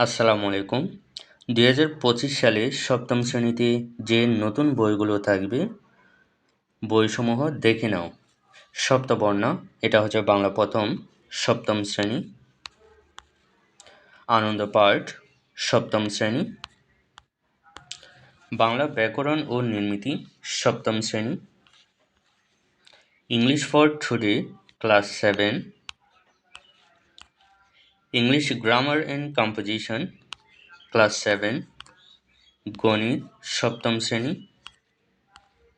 আসসালামু আলাইকুম। দুই হাজার পঁচিশ সালে সপ্তম শ্রেণীতে যে নতুন বইগুলো থাকবে, বইসমূহ দেখে নাও। সপ্তবর্ণ, এটা হচ্ছে বাংলা প্রথম, সপ্তম শ্রেণি। আনন্দ পাঠ, সপ্তম শ্রেণি। বাংলা ব্যাকরণ ও নির্মিতি, সপ্তম শ্রেণি। English for today, class seven. English grammar and composition class seven গণিত সপ্তম শ্রেণি.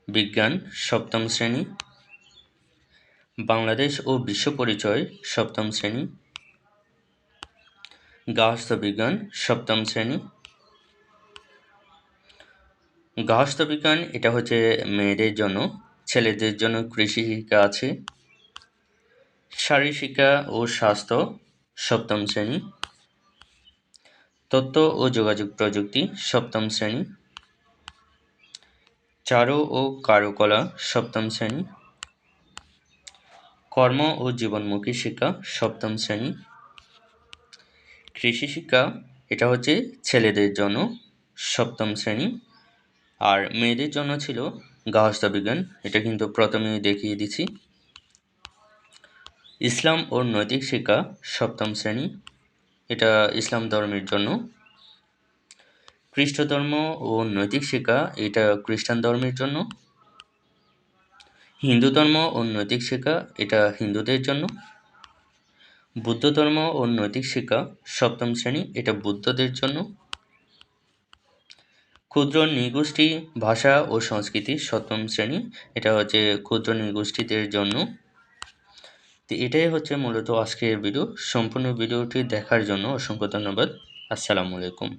বিজ্ঞান সপ্তম শ্রেণি. বাংলাদেশ ও বিশ্ব পরিচয়, সপ্তম শ্রেণি. গাহস্থ বিজ্ঞান সপ্তম শ্রেণি. গাহস্থ বিজ্ঞান এটা হচ্ছে মেয়েদের জন্য, ছেলেদের জন্য কৃষি শিক্ষা আছে। শারীর শিক্ষা ও স্বাস্থ্য সপ্তম শ্রেণি। তথ্য ও যোগাযোগ প্রযুক্তি, সপ্তম শ্রেণি। চারু ও কারুকলা, সপ্তম শ্রেণি। কর্ম ও জীবনমুখী শিক্ষা, সপ্তম শ্রেণি। কৃষি শিক্ষা, এটা হচ্ছে ছেলেদের জন্য সপ্তম শ্রেণি। আর মেয়েদের জন্য ছিল গাহস্থ বিজ্ঞান, এটা কিন্তু প্রথমেই দেখিয়ে দিচ্ছি। ইসলাম ও নৈতিক শিক্ষা সপ্তম শ্রেণি। এটা ইসলাম ধর্মের জন্য। খ্রিস্ট ধর্ম ও নৈতিক শিক্ষা এটা খ্রিস্টান ধর্মের জন্য। হিন্দু ধর্ম ও নৈতিক শিক্ষা এটা হিন্দুদের জন্য। বুদ্ধ ধর্ম ও নৈতিক শিক্ষা সপ্তম শ্রেণি এটা বুদ্ধদের জন্য। ক্ষুদ্র নৃগোষ্ঠী, ভাষা ও সংস্কৃতি সপ্তম শ্রেণি এটা হচ্ছে ক্ষুদ্র নৃগোষ্ঠীদের জন্য। তো এটাই হচ্ছে মূলত আজকের ভিডিও সম্পূর্ণ ভিডিওটি দেখার জন্য অসংখ্য ধন্যবাদ। আসসালামু আলাইকুম।